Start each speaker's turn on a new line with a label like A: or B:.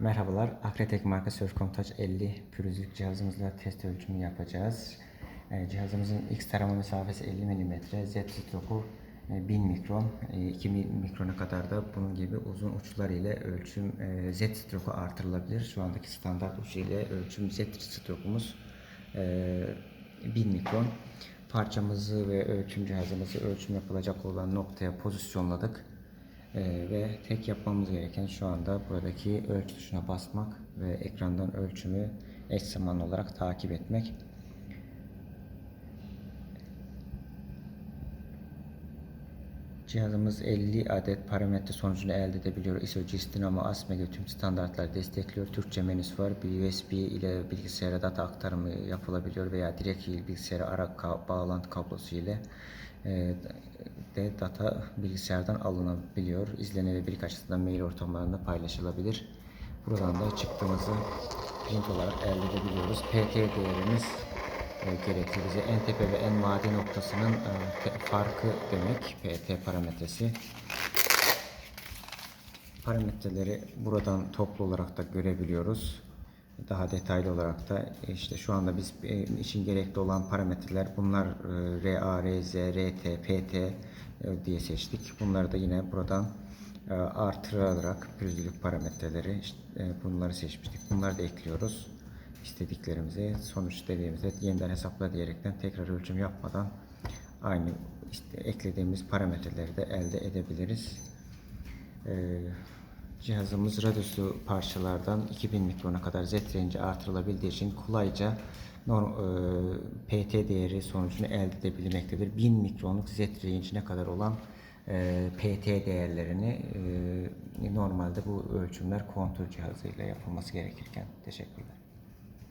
A: Merhabalar, Akretek marka Surfcom Touch 50 pürüzlük cihazımızla test ölçümü yapacağız. Ee, Cihazımızın X tarama mesafesi 50 mm, Z stroku e, 1000 mikron, E, 2000 mikrona kadar da bunun gibi uzun uçlar ile ölçüm e, Z stroku artırılabilir. Şu andaki standart uç ile ölçüm Z strokumuz e, 1000 mikron. Parçamızı ve ölçüm cihazımızı ölçüm yapılacak olan noktaya pozisyonladık. Ee, ve tek yapmamız gereken şu anda buradaki ölçü tuşuna basmak ve ekrandan ölçümü eş zamanlı olarak takip etmek. Cihazımız 50 adet parametre sonucunu elde edebiliyor. ISO, GIS, Dinamo, ASME tüm standartları destekliyor. Türkçe menüsü var. Bir USB ile bilgisayara data aktarımı yapılabiliyor veya direkt bilgisayara ara ka- bağlantı kablosu ile e, de data bilgisayardan alınabiliyor. İzlenebilirlik açısından mail ortamlarında paylaşılabilir. Buradan da çıktığımızı print olarak elde edebiliyoruz. PT değerimiz e, gerekli bize. En tepe ve en vadi noktasının e, farkı demek PT parametresi. Parametreleri buradan toplu olarak da görebiliyoruz. Daha detaylı olarak da işte şu anda biz e, için gerekli olan parametreler bunlar e, RA, RZ, RT, PT e, diye seçtik. Bunları da yine buradan e, artırarak pürüzlülük parametreleri işte, e, bunları seçmiştik. Bunları da ekliyoruz istediklerimize sonuç dediğimizde yeniden hesapla diyerekten tekrar ölçüm yapmadan aynı işte eklediğimiz parametreleri de elde edebiliriz. Ee, cihazımız radyüslü parçalardan 2000 mikrona kadar Z range'i artırılabildiği için kolayca norm, e, PT değeri sonucunu elde edebilmektedir. 1000 mikronluk Z range'ine kadar olan e, PT değerlerini e, normalde bu ölçümler kontür cihazıyla yapılması gerekirken teşekkürler.